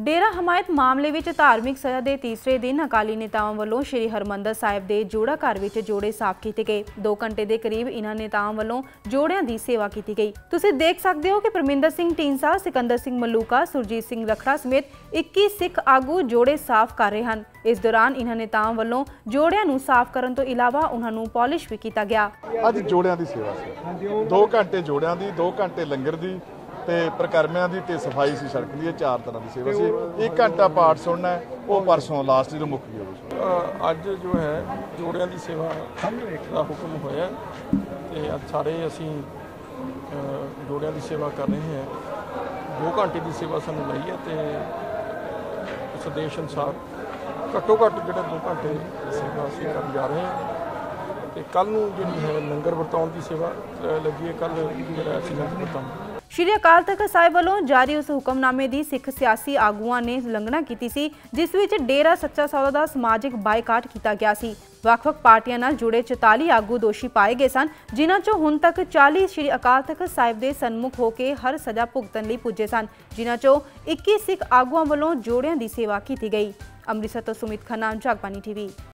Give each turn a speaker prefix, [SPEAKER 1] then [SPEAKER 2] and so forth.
[SPEAKER 1] ਡੇਰਾ ਹਮਾਇਤ ਮਾਮਲੇ ਵਿੱਚ ਧਾਰਮਿਕ ਸਜ਼ਾ ਦੇ ਤੀਸਰੇ ਦਿਨ ਅਕਾਲੀ ਨੇਤਾਵਾਂ ਵੱਲੋਂ ਸ੍ਰੀ ਹਰਮੰਦਰ ਸਾਹਿਬ ਦੇ ਜੋੜਾ ਘਰ ਵਿੱਚ ਜੋੜੇ ਸਾਫ਼ ਕੀਤੇ ਗਏ। 2 ਘੰਟੇ ਦੇ ਕਰੀਬ ਇਹਨਾਂ ਨੇਤਾਵਾਂ ਵੱਲੋਂ ਜੋੜਿਆਂ ਦੀ ਸੇਵਾ ਕੀਤੀ ਗਈ। ਤੁਸੀਂ ਦੇਖ ਸਕਦੇ ਹੋ ਕਿ ਪਰਮਿੰਦਰ ਸਿੰਘ ਢੀਂਸਾ ਸਿਕੰਦਰ ਸਿੰਘ ਮਲੂਕਾ, ਸੁਰਜੀਤ ਸਿੰਘ ਰਖੜਾ ਸਮੇਤ 21 ਸਿੱਖ ਆਗੂ ਜੋੜੇ ਸਾਫ਼ ਕਰ ਰਹੇ ਹਨ। ਇਸ ਦੌਰਾਨ ਇਹਨਾਂ ਨੇਤਾਵਾਂ ਵੱਲੋਂ ਜੋੜਿਆਂ ਨੂੰ ਸਾਫ਼ ਕਰਨ ਤੋਂ ਇਲਾਵਾ ਉਹਨਾਂ ਨੂੰ ਪਾਲਿਸ਼ ਵੀ ਕੀਤਾ ਗਿਆ।
[SPEAKER 2] ਅੱਜ ਜੋੜਿਆਂ ਦੀ ਸੇਵਾ ਸੀ। 2 ਘੰਟੇ ਜੋੜਿਆਂ ਦੀ 2 ਘੰਟੇ ਲੰਗਰ ਦੀ ਤੇ ਪ੍ਰਕਰਮਿਆਂ ਦੀ ਤੇ ਸਫ਼ਾਈ ਸੀ ਸੜਕ ਦੀ ਇਹ ਚਾਰ ਤਰ੍ਹਾਂ ਦੀ ਸੇਵਾ ਸੀ। 1 ਘੰਟਾ ਪਾਠ ਸੁਣਨਾ ਉਹ ਪਰਸੋਂ ਲਾਸਟ ਜਦੋਂ ਮੁੱਕ ਗਿਆ
[SPEAKER 3] ਅੱਜ ਜੋ ਹੈ ਜੋੜਿਆਂ ਦੀ ਸੇਵਾ ਦਾ ਹੁਕਮ ਹੋਇਆ ਤੇ ਅੱਜ ਸਾਰੇ ਅਸੀਂ ਜੋੜਿਆਂ ਦੀ ਸੇਵਾ ਕਰ ਰਹੇ ਹਾਂ। 2 ਘੰਟੇ ਦੀ ਸੇਵਾ ਸਾਨੂੰ ਲਈ ਹੈ ਤੇ ਉਸ ਆਦੇਸ਼ ਅਨੁਸਾਰ ਘੱਟੋ ਘੱਟ ਜਿਹੜੇ 2 ਘੰਟੇ ਦੀ ਸੇਵਾ ਅਸੀਂ ਕਰਨ ਜਾ ਰਹੇ ਹਾਂ। ਤੇ ਕੱਲ ਨੂੰ ਜਿਹੜੀ ਹੈ ਲੰਗਰ ਵਰਤਾਉਣ ਦੀ ਸੇਵਾ ਲੱਗੀ ਹੈ ਕੱਲ ਜਿਹੜਾ ਅਸੀਂ ਲੰਗਰ ਵਰਤਾਵਾਂਗੇ
[SPEAKER 1] ਸ਼੍ਰੀ ਅਕਾਲ ਤਖਤ ਸਾਹਿਬ ਵੱਲੋਂ ਜਾਰੀ ਉਸ ਹੁਕਮਨਾਮੇ ਦੀ ਸਿੱਖ ਸਿਆਸੀ ਆਗੂਆਂ ਨੇ ਉਲੰਘਣਾ ਕੀਤੀ ਸੀ, ਜਿਸ ਵਿੱਚ ਡੇਰਾ ਸੱਚਾ ਸੌਦਾ ਦਾ ਸਮਾਜਿਕ ਬਾਈਕਾਟ ਕੀਤਾ ਗਿਆ ਸੀ। ਵੱਖ-ਵੱਖ ਪਾਰਟੀਆਂ ਨਾਲ ਜੁੜੇ 44 ਆਗੂ ਦੋਸ਼ੀ ਪਾਏ ਗਏ ਸਨ, ਜਿਨ੍ਹਾਂ ਚੋਂ ਹੁਣ ਤੱਕ 40 ਸ਼੍ਰੀ ਅਕਾਲ ਤਖਤ ਸਾਹਿਬ ਦੇ ਸਨਮੁਖ ਹੋ ਕੇ ਹਰ ਸਜ਼ਾ ਭੁਗਤਣ ਲਈ ਪੁੱਜੇ ਸਨ, ਜਿਨ੍ਹਾਂ ਚੋਂ 21 ਸਿੱਖ ਆਗੂਆਂ ਵੱਲੋਂ ਜੋੜਿਆਂ ਦੀ ਸੇਵਾ ਕੀਤੀ ਗਈ। ਅੰਮ੍ਰਿਤਸਰ ਤੋਂ ਸੁਮਿਤ ਖੰਨਾ ਜਗਬਾਨੀ ਟੀਵੀ।